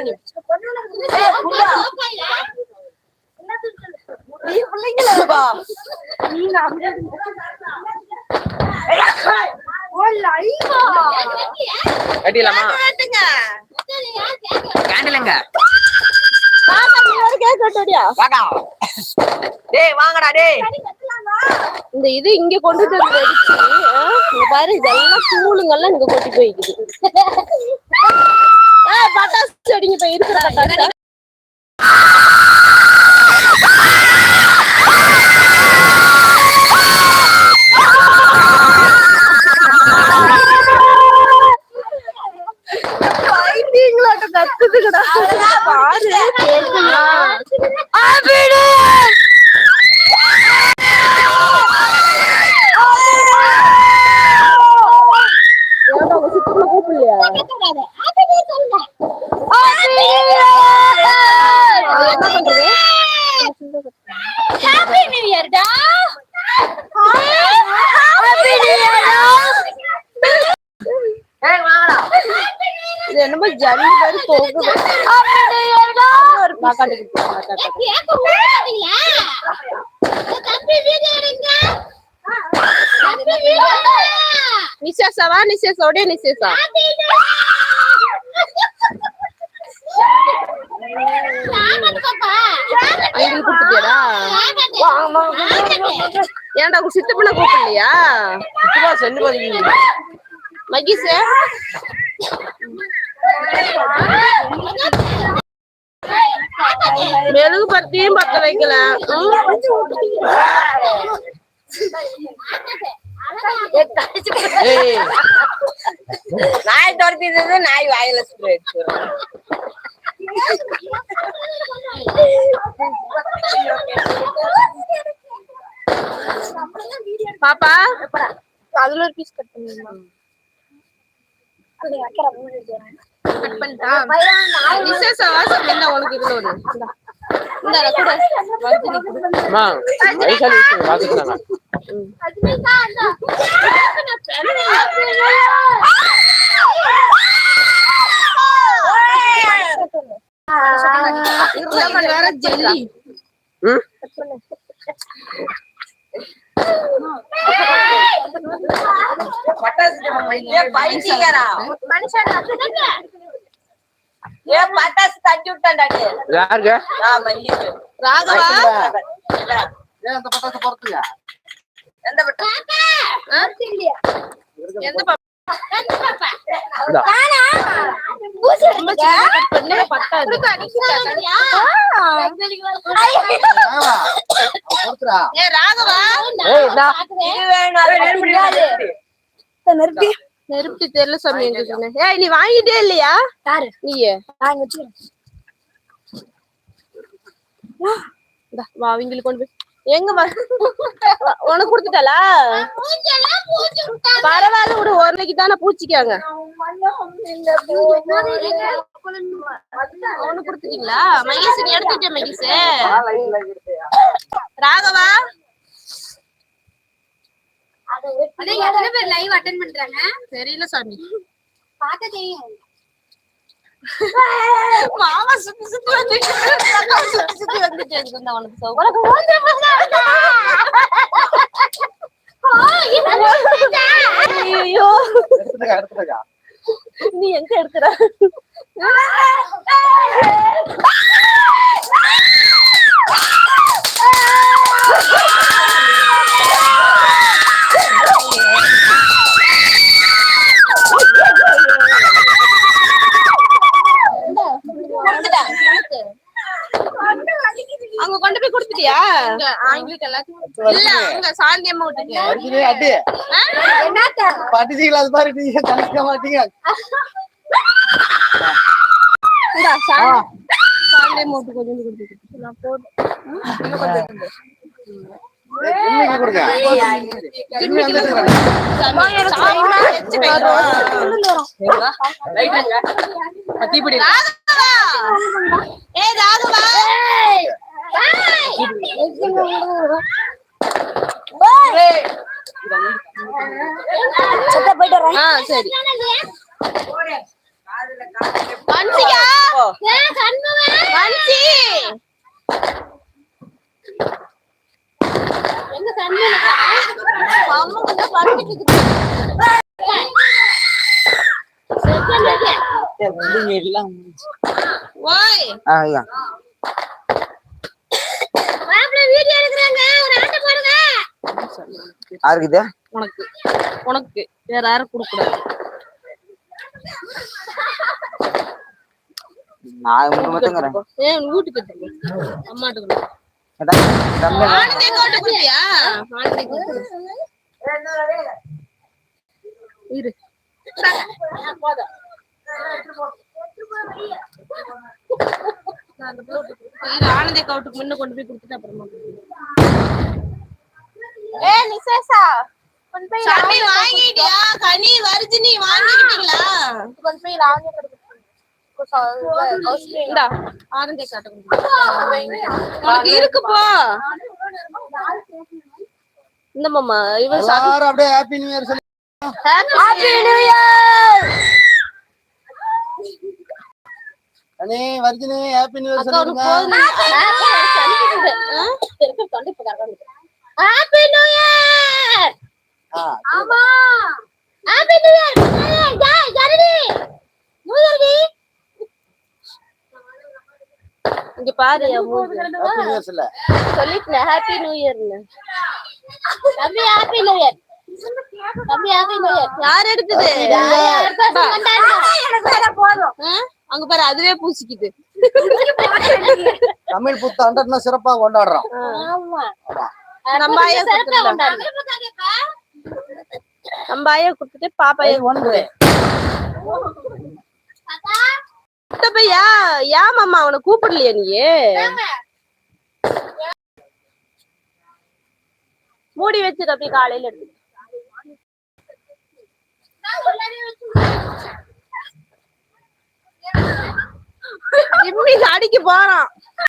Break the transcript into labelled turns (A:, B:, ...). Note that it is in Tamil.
A: நீ நீ பிள்ளைங்களா வா
B: கட்டிடலாமா கேண்டிலுங்க வாடா டேய் வாங்கடா டேய்
A: இந்த இது இங்க கொண்டுட்டு வந்து பாரு இதெல்லாம் கூழுங்கெல்லாம் இங்க கொட்டி போய்க்குது பட்டாசு செடிங்க இப்ப இருக்கிற பட்டாசு பைத்தியங்களாட்ட கத்துதுடா பாரு கேக்குதா ஏன்டா உங்க சித்தப்பா கூப்பிடலையா அது என்ன பண்றது
C: ஹாப்பி நியூ இயர் டா
B: ஏய் வாங்கடா
A: இது என்னமோ ஜன்னி மாதிரி போகுது ஒரு நிசேஷாவா நிசேஷா ஏன்டா உங்க சித்தப்பனை கூப்பிடலையா
B: சுத்தமா சென்று பாத்தீங்க
A: மகேஷ் மெழுகு பத்தியும் பத்த வைக்கல நாய் துரத்திது நாய் வாயில ஸ்ப்ரே பாப்பா அதுல ஒரு பீஸ் கட் கட் பண்ணிட்டா விசேஷ வாசம் என்ன உனக்கு இதுல ஒரு கொடு. வர்தினி கொடு.
B: அம்மா வயசான விஷயம் பாத்துக்கிறாங்க
A: இதுல இது வேற ஜெல்லி
B: ம்
A: பைத்தியக்காரா ஏ பட்டாசு தட்டி விட்டான்டா
B: யாருங்க?
A: ராகவா?
B: ஏன் அந்த பட்டாசு
A: எந்த எந்த பாப்பா. ராகவா? வேணும் நெருப்பு தெரியல சாமி எங்க சொன்ன ஏய் நீ வாங்கிட்டே இல்லையா?
C: யாரு?
A: நீயே.
C: நான் வச்சிருக்கேன்
A: இந்தா, வா அவங்களுக்கு கொண்டு போய். எங்க உனக்கு கொடுத்துட்டாளா? பரவாயில்ல விடு ஒரு நாளைக்கு தானே பூச்சிக்காங்க. அவனு கொடுத்துட்டீங்களா? மகேஷ் நீ எடுத்துட்டே மகேஷ். ராகவா?
C: எத்தனை பேர் லைவ் அட்டென்ட் பண்றாங்க?
A: தெரியல சாமி.
C: பார்த்தா தெரியும்.
A: மாமா சுத்தி சுத்தி வந்துட்டு சுத்தி சுத்தி வந்துட்டு இருக்கு அவனுக்கு
C: உனக்கு
A: ஐயோ. நீ எங்க எடுக்கிற அங்க கொண்டு போய் ஆங்கிலிக்கு எல்லாத்தையும் இல்ல அங்க சாந்தி அம்மா
B: அடிச்சுட்டு அடி படிச்சீங்களா அது மாதிரி நீங்க கணிக்க மாட்டீங்க.
A: இந்தா, சாந்தி சாந்தி அம்மா விட்டு கொஞ்சம் கொடுத்துட்டு நான் போதும்
B: இன்னைக்கு கொடுங்க. இன்னும் வந்துருங்க.
A: ஆ சரி. வன்சி! ஓய்.
C: வீடியோ
D: யாருக்குது
A: உனக்கு. உனக்கு. வேற யாரும் கொடுக்க கூடாது
D: நான்
A: வீட்டுக்கு எடுத்துக்கோ. அம்மாட்ட கொடு.
D: தம்பி.
A: ஆனந்தே கோட்டை கொடுத்தியா ஆனந்தே கோட்டை இரு. இரு ஆனந்தே கவுட்டுக்கு முன்ன கொண்டு போய் கொடுத்துட்டு அப்புறமா ஏ நிசேஷா சாமி வாங்கிட்டியா? கனி வர்ஜினி வாங்கிட்டீங்களா கொண்டு போய் ராஜே இருக்கு போ. இந்த மாமா இவன்
B: எல்லாரும் அப்படியே ஹாப்பி நியூ இயர் சொல்லி
A: ஹாப்பி நியூ இயர்
B: அண்ணே வர்ஜினி ஹாப்பி நியூ இயர்
A: அக்கா உனக்கு
B: சொல்லுங்க
A: போதும். ஹாப்பி நியூ இயர்
C: ஆமா. ஹாப்பி நியூ இயர் ஜாய் ஜாரடி நியூ இயர் டி
A: இங்க பாரு சொல்லிட்டேன் ஹாப்பி நியூ இயர்னு
C: தம்பி ஹாப்பி நியூ இயர் தம்பி ஹாப்பி நியூ இயர்
A: யார் எடுத்தது? அங்க பாரு அதுவே பூசிக்குது.
B: தமிழ் புத்தாண்டு சிறப்பா கொண்டாடுறோம்.
C: ஆமா.
A: நம்ம ஆயா கொடுத்துட்டு பாப்பா
B: ஒன்று
A: பையா ஏன் மாமா அவனை கூப்பிடலையா நீ? மூடி வச்சிரு அப்படியே காலையில எடுத்து ஜிம்மி அடிக்க போறான்.